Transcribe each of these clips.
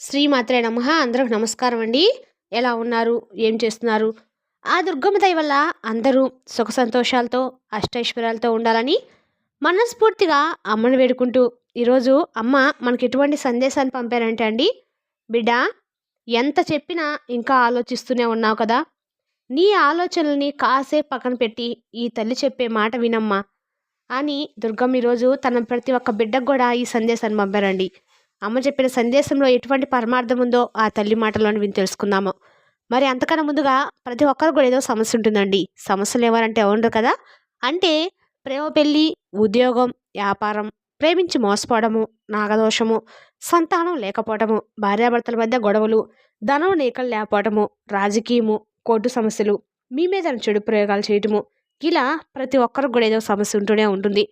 శ్రీమాత్రే నమ. అందరికి నమస్కారం అండి. ఎలా ఉన్నారు? ఏం చేస్తున్నారు? ఆ దుర్గమ్మ దయ వల్ల అందరూ సుఖ సంతోషాలతో అష్టైశ్వర్యాలతో ఉండాలని మనస్ఫూర్తిగా అమ్మను వేడుకుంటూ ఈరోజు అమ్మ మనకి ఎటువంటి సందేశాన్ని పంపారంటే అండి బిడ్డ ఎంత చెప్పినా ఇంకా ఆలోచిస్తూనే ఉన్నావు కదా? నీ ఆలోచనల్ని కాసేపు పక్కన పెట్టి ఈ తల్లి చెప్పే మాట వినమ్మా అని దుర్గమ్మ ఈరోజు తన ప్రతి ఒక్క బిడ్డకు కూడా ఈ సందేశాన్ని పంపారండి. అమ్మ చెప్పిన సందేశంలో ఎటువంటి పరమార్థం ఉందో ఆ తల్లి మాటలోని విని తెలుసుకుందాము. మరి అంతకన్నా ముందుగా ప్రతి ఒక్కరు కూడా ఏదో సమస్య ఉంటుందండి. సమస్యలు ఎవరంటే ఉండరు కదా? అంటే ప్రేమ పెళ్ళి ఉద్యోగం వ్యాపారం ప్రేమించి మోసపోవడము నాగదోషము సంతానం లేకపోవడము భార్యాభర్తల మధ్య గొడవలు ధనం నీకలు లేకపోవడము రాజకీయము కోర్టు సమస్యలు మీ మీద చెడు ప్రయోగాలు చేయటము ఇలా ప్రతి ఒక్కరికి కూడా ఏదో సమస్య ఉంటూనే ఉంటుంది.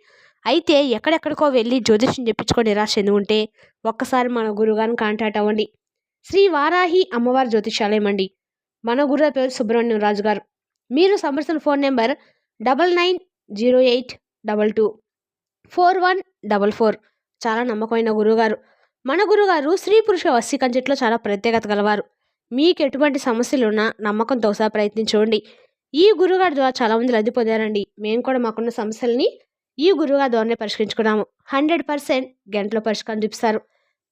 అయితే ఎక్కడెక్కడికో వెళ్ళి జ్యోతిష్యం చెప్పించుకొని నిరాశ చెంది ఉంటే ఒక్కసారి మన గురుగారిని కాంటాక్ట్ అవ్వండి. శ్రీ వారాహి అమ్మవారి జ్యోతిషాలయం అండి. మన గురువు పేరు సుబ్రహ్మణ్యం రాజు గారు. మీరు సంప్రదించిన phone number double nine zero eight double two four one double four. చాలా నమ్మకమైన గురువుగారు. మన గురుగారు స్త్రీ పురుష వశీకంచెట్లో చాలా ప్రత్యేకత గలవారు. మీకు ఎటువంటి సమస్యలు ఉన్నా నమ్మకంతో ఒకసారి ప్రయత్నించండి. ఈ గురుగారి ద్వారా చాలామంది లబ్ధి పొందారండి. మేము కూడా మాకున్న సమస్యల్ని ఈ గురువుగా ధోరణి పరిష్కరించుకున్నాము. హండ్రెడ్ పర్సెంట్ గంటలో పరిష్కారం చూపిస్తారు.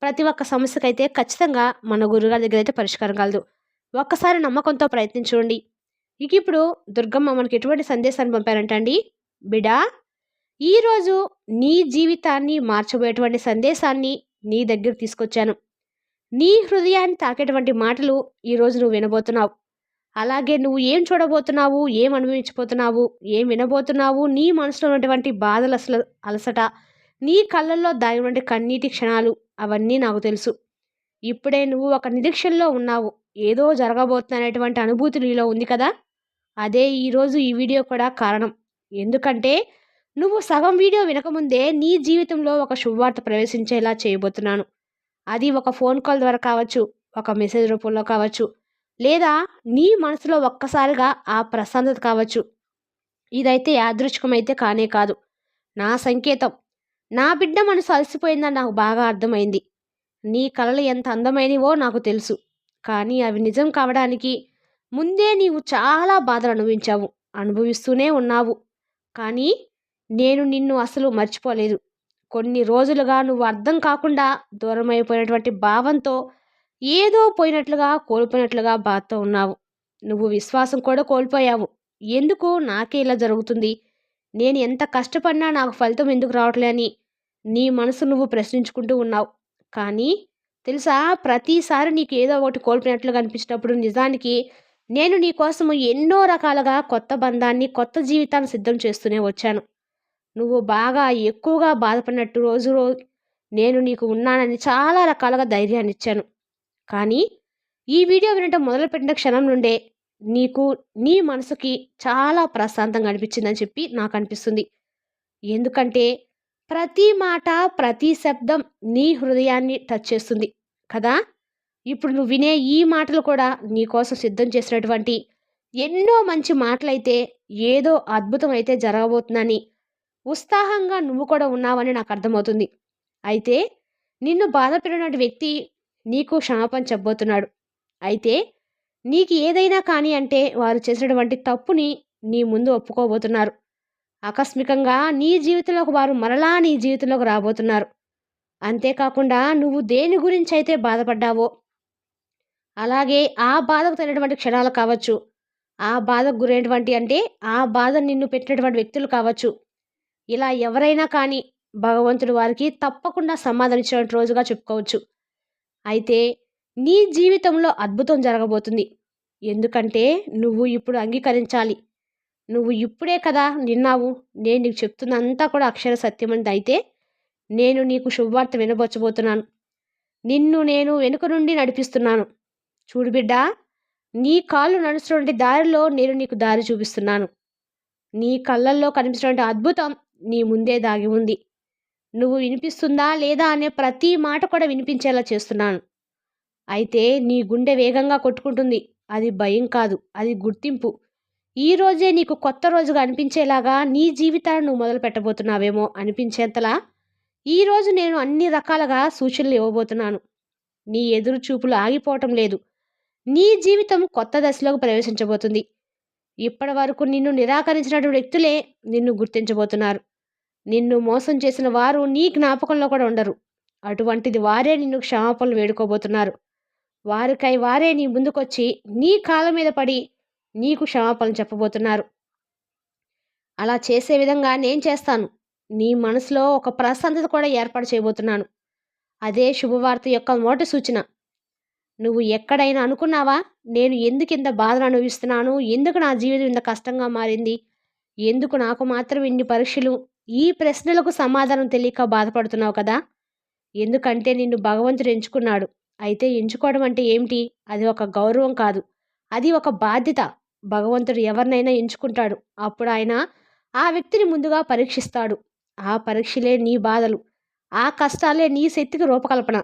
ప్రతి ఒక్క సమస్యకైతే ఖచ్చితంగా మన గురుగారి దగ్గర అయితే పరిష్కారం కలదు. ఒక్కసారి నమ్మకంతో ప్రయత్నించండి ఇక ఇప్పుడు దుర్గమ్మ మనకి ఎటువంటి సందేశాన్ని పంపారంటండి బిడా ఈరోజు నీ జీవితాన్ని మార్చబోయేటువంటి సందేశాన్ని నీ దగ్గర తీసుకొచ్చాను. నీ హృదయాన్ని తాకేటువంటి మాటలు ఈరోజు నువ్వు వినబోతున్నావు. అలాగే నువ్వు ఏం చూడబోతున్నావు? ఏం అనుభవించబోతున్నావు? ఏం వినబోతున్నావు? నీ మనసులో ఉన్నటువంటి బాధలు అసలు అలసట నీ కళ్ళల్లో దాగినటువంటి కన్నీటి క్షణాలు అవన్నీ నాకు తెలుసు. ఇప్పుడే నువ్వు ఒక నిరీక్షణలో ఉన్నావు. ఏదో జరగబోతున్నటువంటి అనుభూతి నీలో ఉంది కదా? అదే ఈరోజు ఈ వీడియో కూడా కారణం. ఎందుకంటే నువ్వు సగం వీడియో వినకముందే నీ జీవితంలో ఒక శుభవార్త ప్రవేశించేలా చేయబోతున్నాను. అది ఒక ఫోన్ కాల్ ద్వారా కావచ్చు ఒక మెసేజ్ రూపంలో కావచ్చు లేదా నీ మనసులో ఒక్కసారిగా ఆ ప్రశాంతత కావచ్చు. ఇదైతే యాదృచ్ఛికమైతే కానే కాదు. నా సంకేతం. నా బిడ్డ మనసు అలసిపోయిందని నాకు బాగా అర్థమైంది. నీ కళలు ఎంత అందమైనవో నాకు తెలుసు. కానీ అవి నిజం కావడానికి ముందే నీవు చాలా బాధలు అనుభవించావు. అనుభవిస్తూనే ఉన్నావు. కానీ నేను నిన్ను అసలు మర్చిపోలేదు. కొన్ని రోజులుగా నువ్వు అర్థం కాకుండా దూరమైపోయినటువంటి భావంతో ఏదో పోయినట్లుగా కోల్పోయినట్లుగా బాధతో ఉన్నావు. నువ్వు విశ్వాసం కూడా కోల్పోయావు. ఎందుకు? నాకే ఇలా జరుగుతుంది. నేను ఎంత కష్టపడినా నాకు ఫలితం ఎందుకు రావట్లేని నీ మనసు నువ్వు ప్రశ్నించుకుంటూ ఉన్నావు. కానీ తెలుసా? ప్రతిసారి నీకు ఏదో ఒకటి కోల్పోయినట్లుగా అనిపించినప్పుడు నిజానికి నేను నీ కోసం ఎన్నో రకాలుగా కొత్త బంధాన్ని కొత్త జీవితాన్ని సిద్ధం చేస్తూనే వచ్చాను. నువ్వు బాగా ఎక్కువగా బాధపడినట్టు రోజు రోజు నేను నీకు ఉన్నానని చాలా రకాలుగా ధైర్యాన్ని ఇచ్చాను కానీ ఈ వీడియో వినటం మొదలుపెట్టిన క్షణం నుండే నీకు నీ మనసుకి చాలా ప్రశాంతంగా అనిపించిందని చెప్పి నాకు అనిపిస్తుంది. ఎందుకంటే ప్రతి మాట ప్రతి శబ్దం నీ హృదయాన్ని టచ్ చేస్తుంది కదా? ఇప్పుడు నువ్వు వినే ఈ మాటలు కూడా నీకోసం సిద్ధం చేసినటువంటి ఎన్నో మంచి మాటలైతే ఏదో అద్భుతం అయితే జరగబోతుందని ఉత్సాహంగా నువ్వు కూడా ఉన్నావని నాకు అర్థమవుతుంది. అయితే నిన్ను బాధ పెట్టినటువంటి వ్యక్తి నీకు క్షమాపణ చెప్పబోతున్నాడు. అయితే నీకు ఏదైనా కానీ అంటే వారు చేసినటువంటి తప్పుని నీ ముందు ఒప్పుకోబోతున్నారు. ఆకస్మికంగా నీ జీవితంలోకి వారు మరలా నీ జీవితంలోకి రాబోతున్నారు. అంతేకాకుండా నువ్వు దేని గురించి అయితే బాధపడ్డావో అలాగే ఆ బాధకు తగినటువంటి క్షణాలు కావచ్చు. ఆ బాధకు గురైనటువంటి అంటే ఆ బాధ నిన్ను పెట్టినటువంటి వ్యక్తులు కావచ్చు. ఇలా ఎవరైనా కానీ భగవంతుడు వారికి తప్పకుండా సమాధానించిన రోజుగా చెప్పుకోవచ్చు. అయితే నీ జీవితంలో అద్భుతం జరగబోతుంది. ఎందుకంటే నువ్వు ఇప్పుడు అంగీకరించాలి. నువ్వు ఇప్పుడే కదా నిన్నావు. నేను నీకు చెప్తున్నంతా కూడా అక్షర సత్యమంది అయితే నేను నీకు శుభవార్త వినబోచబోతున్నాను. నిన్ను నేను వెనుక నుండి నడిపిస్తున్నాను. చూడు బిడ్డ నీ కాళ్ళు నడుస్తున్నటువంటి దారిలో నేను నీకు దారి చూపిస్తున్నాను. నీ కళ్ళల్లో కనిపించినటువంటి అద్భుతం నీ ముందే దాగి ఉంది. నువ్వు వినిపిస్తుందా లేదా అనే ప్రతి మాట కూడా వినిపించేలా చేస్తున్నాను. అయితే నీ గుండె వేగంగా కొట్టుకుంటుంది. అది భయం కాదు అది గుర్తింపు. ఈ రోజే నీకు కొత్త రోజుగా అనిపించేలాగా నీ జీవితాన్ని నువ్వు మొదలు పెట్టబోతున్నావేమో అనిపించేంతలా ఈరోజు నేను అన్ని రకాలుగా సూచనలు ఇవ్వబోతున్నాను. నీ ఎదురు చూపులు ఆగిపోవటం లేదు. నీ జీవితం కొత్త దశలోకి ప్రవేశించబోతుంది. ఇప్పటి వరకు నిన్ను నిరాకరించినటువంటి వ్యక్తులే నిన్ను గుర్తించబోతున్నారు. నిన్ను మోసం చేసిన వారు నీ జ్ఞాపకంలో కూడా ఉండరు. అటువంటిది వారే నిన్ను క్షమాపణలు వేడుకోబోతున్నారు. వారికై వారే నీ ముందుకొచ్చి నీ కాళ్ళ మీద పడి నీకు క్షమాపణలు చెప్పబోతున్నారు. అలా చేసే విధంగా నేను చేస్తాను. నీ మనసులో ఒక ప్రశాంతత కూడా ఏర్పాటు చేయబోతున్నాను. అదే శుభవార్త యొక్క మొదటి సూచన. నువ్వు ఎక్కడైనా అనుకున్నావా? నేను ఎందుకు ఇంత బాధను అనుభవిస్తున్నాను? ఎందుకు నా జీవితం ఇంత కష్టంగా మారింది? ఎందుకు నాకు మాత్రం ఇన్ని పరీక్షలు ఈ ప్రశ్నలకు సమాధానం తెలియక బాధపడుతున్నావు కదా? ఎందుకంటే నిన్ను భగవంతుడు ఎంచుకున్నాడు. అయితే ఎంచుకోవడం అంటే ఏమిటి? అది ఒక గౌరవం కాదు. అది ఒక బాధ్యత. భగవంతుడు ఎవరినైనా ఎంచుకుంటాడు. అప్పుడు ఆయన ఆ వ్యక్తిని ముందుగా పరీక్షిస్తాడు. ఆ పరీక్షలే నీ బాధలు. ఆ కష్టాలే నీ శక్తికి రూపకల్పన.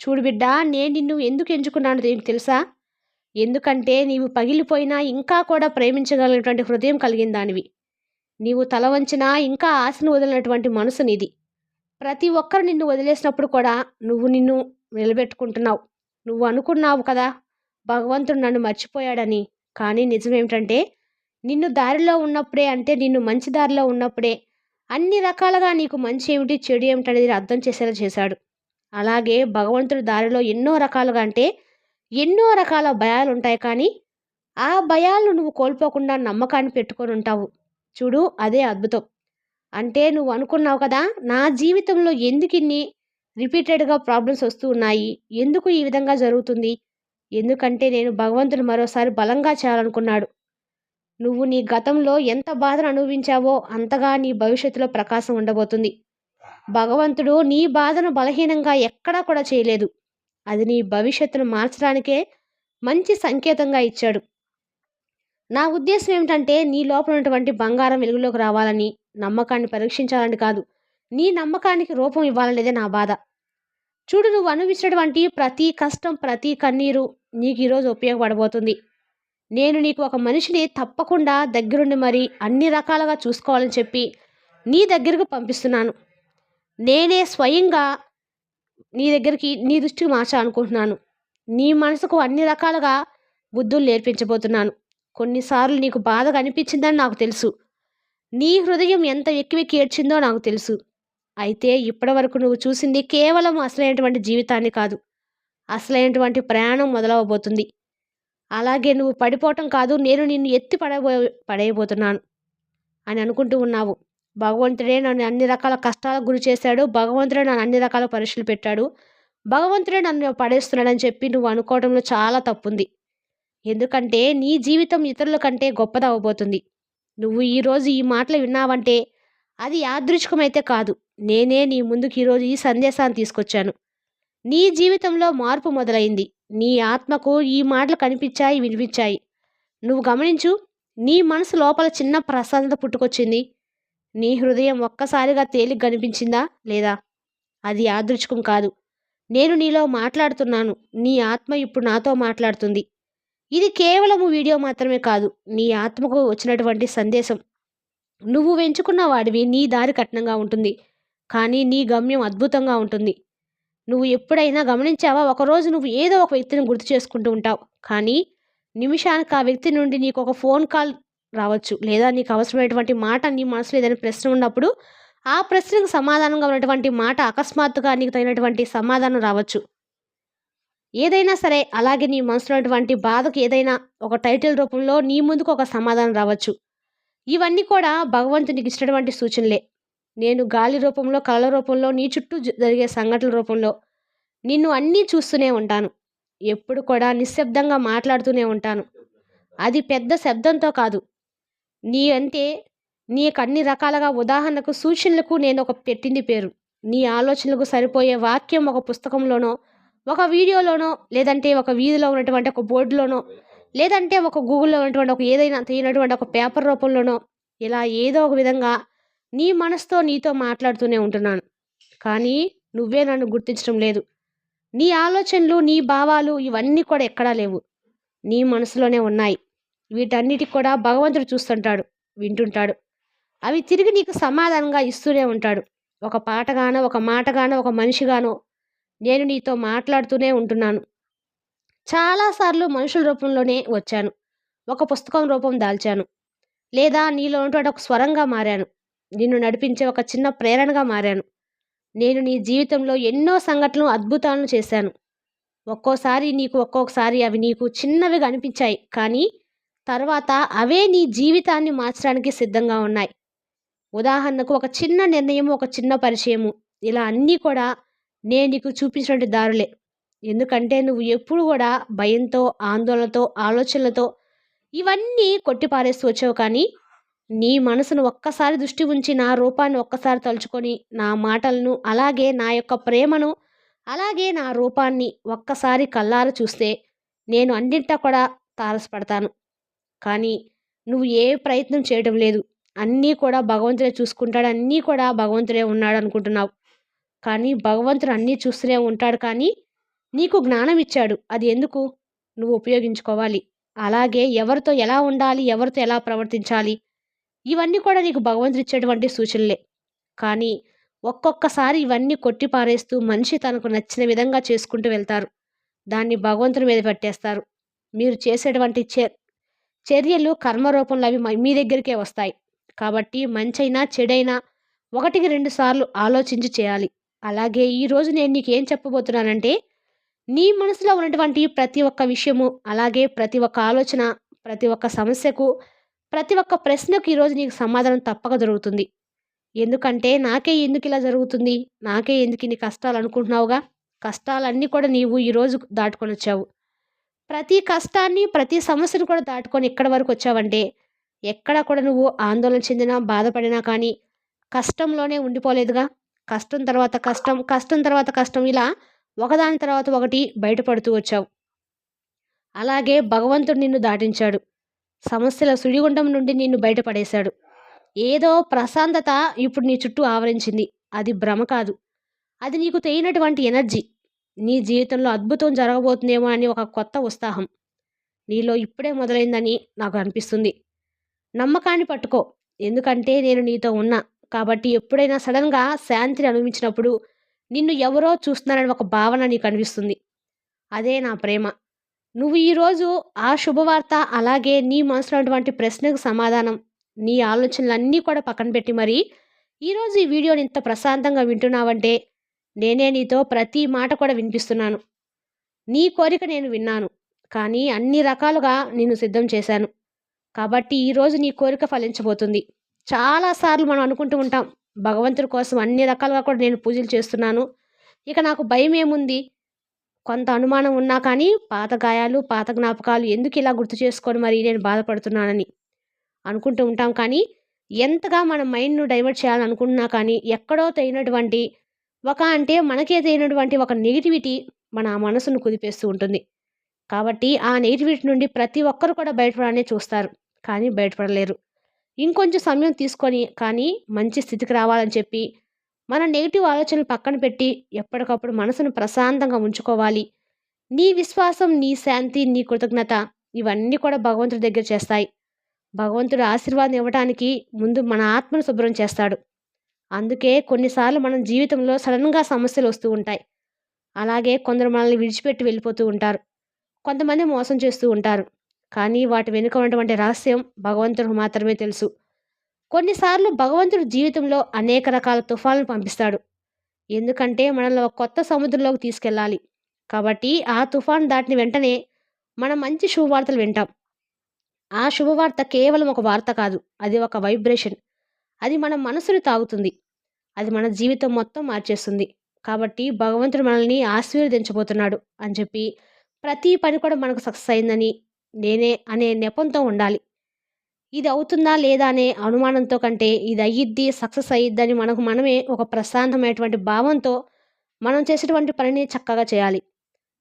చూడు బిడ్డ నేను నిన్ను ఎందుకు ఎంచుకున్నాను నీకు తెలుసా? ఎందుకంటే నీవు పగిలిపోయినా ఇంకా కూడా ప్రేమించగలిగినటువంటి హృదయం కలిగిన దానివి. నీవు తల వంచినా ఇంకా ఆశను వదిలినటువంటి మనసు నీది. ప్రతి ఒక్కరు నిన్ను వదిలేసినప్పుడు కూడా నువ్వు నిన్ను నిలబెట్టుకుంటున్నావు. నువ్వు అనుకున్నావు కదా భగవంతుడు నన్ను మర్చిపోయాడని. కానీ నిజమేమిటంటే నిన్ను దారిలో ఉన్నప్పుడే అంటే నిన్ను మంచి దారిలో ఉన్నప్పుడే అన్ని రకాలుగా నీకు మంచి ఏమిటి చెడు ఏమిటనేది అర్థం చేసేలా చేశాడు. అలాగే భగవంతుడి దారిలో ఎన్నో రకాలుగా అంటే ఎన్నో రకాల భయాలు ఉంటాయి కానీ ఆ భయాలను నువ్వు కోల్పోకుండా నమ్మకాన్ని పెట్టుకొని ఉంటావు. చూడు అదే అద్భుతం. అంటే నువ్వు అనుకున్నావు కదా నా జీవితంలో ఎందుకు ఇన్ని రిపీటెడ్గా ప్రాబ్లమ్స్ వస్తూ ఉన్నాయి? ఎందుకు ఈ విధంగా జరుగుతుంది? ఎందుకంటే నేను భగవంతుడు మరోసారి బలంగా చేయాలనుకున్నాడు. నువ్వు నీ గతంలో ఎంత బాధను అనుభవించావో అంతగా నీ భవిష్యత్తులో ప్రకాశం ఉండబోతుంది. భగవంతుడు నీ బాధను బలహీనంగా ఎక్కడా కూడా చేయలేదు. అది నీ భవిష్యత్తును మార్చడానికే మంచి సంకేతంగా ఇచ్చాడు. నా ఉద్దేశం ఏమిటంటే నీ లోపల ఉన్నటువంటి బంగారం వెలుగులోకి రావాలని నమ్మకాన్ని పరీక్షించాలని కాదు. నీ నమ్మకానికి రూపం ఇవ్వాలనేదే నా బాధ. చూడు నువ్వు అనుభవించినటువంటి ప్రతి కష్టం ప్రతి కన్నీరు నీకు ఈరోజు ఉపయోగపడబోతుంది. నేను నీకు ఒక మనిషిని తప్పకుండా దగ్గరుండి మరి అన్ని రకాలుగా చూసుకోవాలని చెప్పి నీ దగ్గరకు పంపిస్తున్నాను. నేనే స్వయంగా నీ దగ్గరికి నీ దృష్టికి మార్చాలనుకుంటున్నాను. నీ మనసుకు అన్ని రకాలుగా బుద్ధులు నేర్పించబోతున్నాను. కొన్నిసార్లు నీకు బాధగా అనిపించిందని నాకు తెలుసు. నీ హృదయం ఎంత వెక్కి వెక్కి ఏడ్చిందో నాకు తెలుసు. అయితే ఇప్పటి వరకు నువ్వు చూసింది కేవలం అసలైనటువంటి జీవితాన్ని కాదు. అసలైనటువంటి ప్రయాణం మొదలవబోతుంది. అలాగే నువ్వు పడిపోవటం కాదు నేను నిన్ను ఎత్తి పడబో పడేయబోతున్నాను అని అనుకుంటూ ఉన్నావు. భగవంతుడే నన్ను అన్ని రకాల కష్టాలకు గురి చేశాడు. భగవంతుడే నన్ను అన్ని రకాల పరీక్షలు పెట్టాడు. భగవంతుడే నన్ను పడేస్తున్నాడని చెప్పి నువ్వు అనుకోవడంలో చాలా తప్పుంది. ఎందుకంటే నీ జీవితం ఇతరుల కంటే గొప్పదవ్వబోతుంది. నువ్వు ఈరోజు ఈ మాటలు విన్నావంటే అది యాదృచ్ఛికమైతే కాదు. నేనే నీ ముందుకు ఈరోజు ఈ సందేశాన్ని తీసుకొచ్చాను. నీ జీవితంలో మార్పు మొదలైంది. నీ ఆత్మకు ఈ మాటలు కనిపించాయి వినిపించాయి. నువ్వు గమనించు నీ మనసు లోపల చిన్న ప్రశాంతత పుట్టుకొచ్చింది. నీ హృదయం ఒక్కసారిగా తేలిక కనిపించిందా లేదా? అది యాదృచ్ఛికం కాదు. నేను నీలో మాట్లాడుతున్నాను. నీ ఆత్మ ఇప్పుడు నాతో మాట్లాడుతుంది. ఇది కేవలము వీడియో మాత్రమే కాదు నీ ఆత్మకు వచ్చినటువంటి సందేశం. నువ్వు వెంచుకున్న వాడివి నీ దారి కఠినంగా ఉంటుంది. కానీ నీ గమ్యం అద్భుతంగా ఉంటుంది. నువ్వు ఎప్పుడైనా గమనించావా? ఒకరోజు నువ్వు ఏదో ఒక వ్యక్తిని గుర్తు చేసుకుంటూ ఉంటావు. కానీ నిమిషానికి ఆ వ్యక్తి నుండి నీకు ఒక ఫోన్ కాల్ రావచ్చు. లేదా నీకు అవసరమైనటువంటి మాట నీ మనసులో ఏదైనా ప్రశ్న ఉన్నప్పుడు ఆ ప్రశ్నకు సమాధానంగా ఉన్నటువంటి మాట అకస్మాత్తుగా నీకు తగినటువంటి సమాధానం రావచ్చు. ఏదైనా సరే అలాగే నీ మనసులో ఉన్నటువంటి బాధకు ఏదైనా ఒక టైటిల్ రూపంలో నీ ముందుకు ఒక సమాధానం రావచ్చు. ఇవన్నీ కూడా భగవంతునికి ఇచ్చినటువంటి సూచనలే. నేను గాలి రూపంలో కళల రూపంలో నీ చుట్టూ జరిగే సంఘటనల రూపంలో నిన్ను అన్నీ చూస్తూనే ఉంటాను. ఎప్పుడు కూడా నిశ్శబ్దంగా మాట్లాడుతూనే ఉంటాను. అది పెద్ద శబ్దంతో కాదు. నీ అంటే నీకు అన్ని రకాలుగా ఉదాహరణకు సూచనలకు నేను ఒక పెట్టింది పేరు. నీ ఆలోచనలకు సరిపోయే వాక్యం ఒక పుస్తకంలోనో ఒక వీడియోలోనో లేదంటే ఒక వీధిలో ఉన్నటువంటి ఒక బోర్డులోనో లేదంటే ఒక గూగుల్లో ఉన్నటువంటి ఒక ఏదైనా తీయనటువంటి ఒక పేపర్ రూపంలోనో ఇలా ఏదో ఒక విధంగా నీ మనసుతో నీతో మాట్లాడుతూనే ఉంటున్నాను. కానీ నువ్వే నన్ను గుర్తించడం లేదు. నీ ఆలోచనలు నీ భావాలు ఇవన్నీ కూడా ఎక్కడా లేవు. నీ మనసులోనే ఉన్నాయి. వీటన్నిటికి కూడా భగవంతుడు చూస్తుంటాడు వింటుంటాడు. అవి తిరిగి నీకు సమాధానంగా ఇస్తూనే ఉంటాడు. ఒక పాటగానో ఒక మాటగానో ఒక మనిషిగానో నేను నీతో మాట్లాడుతూనే ఉంటున్నాను. చాలాసార్లు మనుషుల రూపంలోనే వచ్చాను. ఒక పుస్తకం రూపం దాల్చాను. లేదా నీలో ఉన్నటువంటి ఒక స్వరంగా మారాను. నిన్ను నడిపించే ఒక చిన్న ప్రేరణగా మారాను. నేను నీ జీవితంలో ఎన్నో సంఘటనలు అద్భుతాలను చేశాను. ఒక్కోసారి నీకు ఒక్కొక్కసారి అవి నీకు చిన్నవిగా అనిపించాయి. కానీ తర్వాత అవే నీ జీవితాన్ని మార్చడానికి సిద్ధంగా ఉన్నాయి. ఉదాహరణకు ఒక చిన్న నిర్ణయము ఒక చిన్న పరిచయము. ఇలా అన్నీ కూడా నేను నీకు చూపించినటువంటి దారులే. ఎందుకంటే నువ్వు ఎప్పుడు కూడా భయంతో ఆందోళనతో ఆలోచనలతో ఇవన్నీ కొట్టిపారేస్తూ వచ్చావు కానీ నీ మనసును ఒక్కసారి దృష్టి ఉంచి నా రూపాన్ని ఒక్కసారి తలుచుకొని నా మాటలను అలాగే నా యొక్క ప్రేమను అలాగే నా రూపాన్ని ఒక్కసారి కల్లారు చూస్తే నేను అన్నింటా కూడా తారసపడతాను. కానీ నువ్వు ఏ ప్రయత్నం చేయడం లేదు. అన్నీ కూడా భగవంతుడే చూసుకుంటాడు అన్నీ కూడా భగవంతుడే ఉన్నాడు అనుకుంటున్నావు. కానీ భగవంతుడు అన్నీ చూస్తూనే ఉంటాడు కానీ నీకు జ్ఞానం ఇచ్చాడు. అది ఎందుకు? నువ్వు ఉపయోగించుకోవాలి. అలాగే ఎవరితో ఎలా ఉండాలి? ఎవరితో ఎలా ప్రవర్తించాలి? ఇవన్నీ కూడా నీకు భగవంతుడు ఇచ్చేటువంటి సూచనలే. కానీ ఒక్కొక్కసారి ఇవన్నీ కొట్టి పారేస్తూ మనిషి తనకు నచ్చిన విధంగా చేసుకుంటూ వెళ్తారు. దాన్ని భగవంతుని మీద పెట్టేస్తారు. మీరు చేసేటువంటి చర్యలు కర్మరూపంలో అవి మీ దగ్గరికే వస్తాయి. కాబట్టి మంచైనా చెడైనా ఒకటికి రెండు సార్లు ఆలోచించి చేయాలి. అలాగే ఈరోజు నేను నీకు ఏం చెప్పబోతున్నానంటే నీ మనసులో ఉన్నటువంటి ప్రతి ఒక్క విషయము అలాగే ప్రతి ఒక్క ఆలోచన ప్రతి ఒక్క సమస్యకు ప్రతి ఒక్క ప్రశ్నకు ఈరోజు నీకు సమాధానం తప్పక దొరుకుతుంది. ఎందుకంటే నాకే ఎందుకు ఇలా జరుగుతుంది? నాకే ఎందుకు ఇన్ని కష్టాలు అనుకుంటున్నావుగా? కష్టాలన్నీ కూడా నీవు ఈరోజు దాటుకొని వచ్చావు. ప్రతి కష్టాన్ని ప్రతి సమస్యను కూడా దాటుకొని ఎక్కడి వరకు వచ్చావంటే ఎక్కడ కూడా నువ్వు ఆందోళన చెందినా బాధపడినా కానీ కష్టంలోనే ఉండిపోలేదుగా? కష్టం తర్వాత కష్టం కష్టం తర్వాత కష్టం ఇలా ఒకదాని తర్వాత ఒకటి బయటపడుతూ వచ్చావు. అలాగే భగవంతుడు నిన్ను దాటించాడు. సమస్యల సుడిగుండం నుండి నిన్ను బయటపడేశాడు. ఏదో ప్రశాంతత ఇప్పుడు నీ చుట్టూ ఆవరించింది. అది భ్రమ కాదు. అది నీకు తెలియనటువంటి ఎనర్జీ. నీ జీవితంలో అద్భుతం జరగబోతుందేమో అని ఒక కొత్త ఉత్సాహం. నీలో ఇప్పుడే మొదలైందని నాకు అనిపిస్తుంది. నమ్మకాన్ని పట్టుకో. ఎందుకంటే నేను నీతో ఉన్నా. కాబట్టి ఎప్పుడైనా సడన్గా శాంతిని అనుభవించినప్పుడు నిన్ను ఎవరో చూస్తున్నారని ఒక భావన నీకు అనిపిస్తుంది. అదే నా ప్రేమ. నువ్వు ఈరోజు ఆ శుభవార్త అలాగే నీ మనసులో ఉన్నటువంటి ప్రశ్నకు సమాధానం నీ ఆలోచనలన్నీ కూడా పక్కన పెట్టి మరి ఈరోజు ఈ వీడియోని ఇంత ప్రశాంతంగా వింటున్నావంటే నేనే నీతో ప్రతి మాట కూడా వినిపిస్తున్నాను. నీ కోరిక నేను విన్నాను కానీ అన్ని రకాలుగా నేను సిద్ధం చేశాను. కాబట్టి ఈరోజు నీ కోరిక ఫలించబోతుంది. చాలాసార్లు మనం అనుకుంటూ ఉంటాం భగవంతుడి కోసం అన్ని రకాలుగా కూడా నేను పూజలు చేస్తున్నాను. ఇక నాకు భయం ఏముంది? కొంత అనుమానం ఉన్నా కానీ పాత గాయాలు పాత జ్ఞాపకాలు ఎందుకు ఇలా గుర్తు చేసుకొని మరి నేను బాధపడుతున్నానని అనుకుంటూ ఉంటాం కానీ ఎంతగా మన మైండ్ను డైవర్ట్ చేయాలని అనుకుంటున్నా కానీ ఎక్కడో తగినటువంటి ఒక అంటే మనకే తగినటువంటి ఒక నెగిటివిటీ మన మనసును కుదిపేస్తూ ఉంటుంది. కాబట్టి ఆ నెగిటివిటీ నుండి ప్రతి ఒక్కరు కూడా బయటపడాలని చూస్తారు కానీ బయటపడలేరు. ఇంకొంచెం సమయం తీసుకొని కానీ మంచి స్థితికి రావాలని చెప్పి మన నెగిటివ్ ఆలోచనలు పక్కన పెట్టి ఎప్పటికప్పుడు మనసును ప్రశాంతంగా ఉంచుకోవాలి. నీ విశ్వాసం నీ శాంతి నీ కృతజ్ఞత ఇవన్నీ కూడా భగవంతుడి దగ్గర చేస్తాయి. భగవంతుడు ఆశీర్వాదం ఇవ్వడానికి ముందు మన ఆత్మను శుభ్రం చేస్తాడు. అందుకే కొన్నిసార్లు మనం జీవితంలో సడన్గా సమస్యలు వస్తూ ఉంటాయి. అలాగే కొందరు మనల్ని విడిచిపెట్టి వెళ్ళిపోతూ ఉంటారు. కొంతమంది మోసం చేస్తూ ఉంటారు. కానీ వాటి వెనుక ఉన్నటువంటి రహస్యం భగవంతుడు మాత్రమే తెలుసు. కొన్నిసార్లు భగవంతుడు జీవితంలో అనేక రకాల తుఫాన్లు పంపిస్తాడు. ఎందుకంటే మనలో కొత్త సముద్రంలోకి తీసుకెళ్ళాలి. కాబట్టి ఆ తుఫాన్ దాటిన వెంటనే మనం మంచి శుభవార్తలు వింటాం. ఆ శుభవార్త కేవలం ఒక వార్త కాదు. అది ఒక వైబ్రేషన్. అది మన మనసుని తాగుతుంది. అది మన జీవితం మొత్తం మార్చేస్తుంది. కాబట్టి భగవంతుడు మనల్ని ఆశీర్వదించబోతున్నాడు అని చెప్పి ప్రతి పని కూడా మనకు సక్సెస్ అయిందని నేనే అనే నెపంతో ఉండాలి. ఇది అవుతుందా లేదా అనే అనుమానంతో కంటే ఇది అయ్యిద్ది సక్సెస్ అయ్యిద్దని మనకు మనమే ఒక ప్రశాంతమైనటువంటి భావంతో మనం చేసేటువంటి పనిని చక్కగా చేయాలి.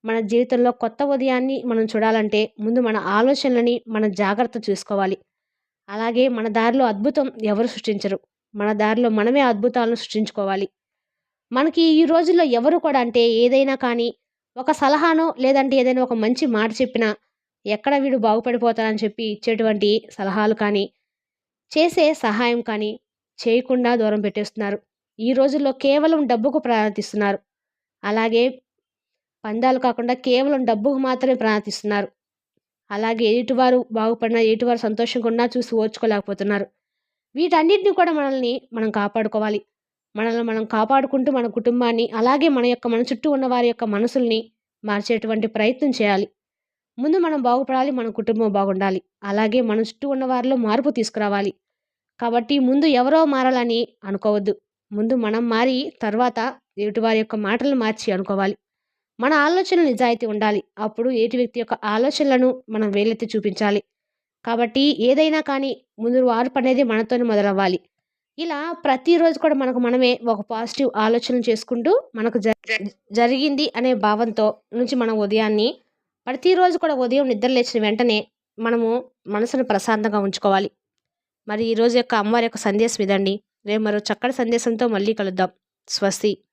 మన జీవితంలో కొత్త ఉదయాన్ని మనం చూడాలంటే ముందు మన ఆలోచనలని మన జాగ్రత్త చూసుకోవాలి. అలాగే మన దారిలో అద్భుతం ఎవరు సృష్టించరు. మన దారిలో మనమే అద్భుతాలను సృష్టించుకోవాలి. మనకి ఈ రోజుల్లో ఎవరు కూడా అంటే ఏదైనా కానీ ఒక సలహానో లేదంటే ఏదైనా ఒక మంచి మాట చెప్పినా ఎక్కడ వీడు బాగుపడిపోతారని చెప్పి ఇచ్చేటువంటి సలహాలు కానీ చేసే సహాయం కానీ చేయకుండా దూరం పెట్టేస్తున్నారు. ఈ రోజుల్లో కేవలం డబ్బుకు ప్రార్థిస్తున్నారు అలాగే పందాలు కాకుండా కేవలం డబ్బుకు మాత్రమే ప్రార్థిస్తున్నారు అలాగే ఎదుటివారు బాగుపడినా ఎదుటివారు సంతోషంగా ఉన్నా చూసి ఓర్చుకోలేకపోతున్నారు. వీటన్నిటిని కూడా మనల్ని మనం కాపాడుకోవాలి. మనల్ని మనం కాపాడుకుంటూ మన కుటుంబాన్ని అలాగే మన యొక్క మన చుట్టూ ఉన్న వారి యొక్క మనసుల్ని మార్చేటువంటి ప్రయత్నం చేయాలి. ముందు మనం బాగుపడాలి మన కుటుంబం బాగుండాలి. అలాగే మన చుట్టూ ఉన్న వారిలో మార్పు తీసుకురావాలి. కాబట్టి ముందు ఎవరో మారాలని అనుకోవద్దు. ముందు మనం మారి తర్వాత ఎటువారి వారి యొక్క మాటలను మార్చి అనుకోవాలి. మన ఆలోచనలు నిజాయితీ ఉండాలి. అప్పుడు ఏటి వ్యక్తి యొక్క ఆలోచనలను మనం వేలెత్తి చూపించాలి. కాబట్టి ఏదైనా కానీ ముందు మార్పు అనేది మనతోనే మొదలవ్వాలి. ఇలా ప్రతిరోజు కూడా మనకు మనమే ఒక పాజిటివ్ ఆలోచన చేసుకుంటూ మనకు జ- జరిగింది అనే భావంతో నుంచి మన ఉదయాన్ని ప్రతిరోజు కూడా ఉదయం నిద్ర లేచిన వెంటనే మనము మనసును ప్రశాంతంగా ఉంచుకోవాలి. మరి ఈరోజు యొక్క అమ్మవారి యొక్క సందేశం ఇదండి. రేపు మరో చక్కటి సందేశంతో మళ్ళీ కలుద్దాం. స్వస్తి.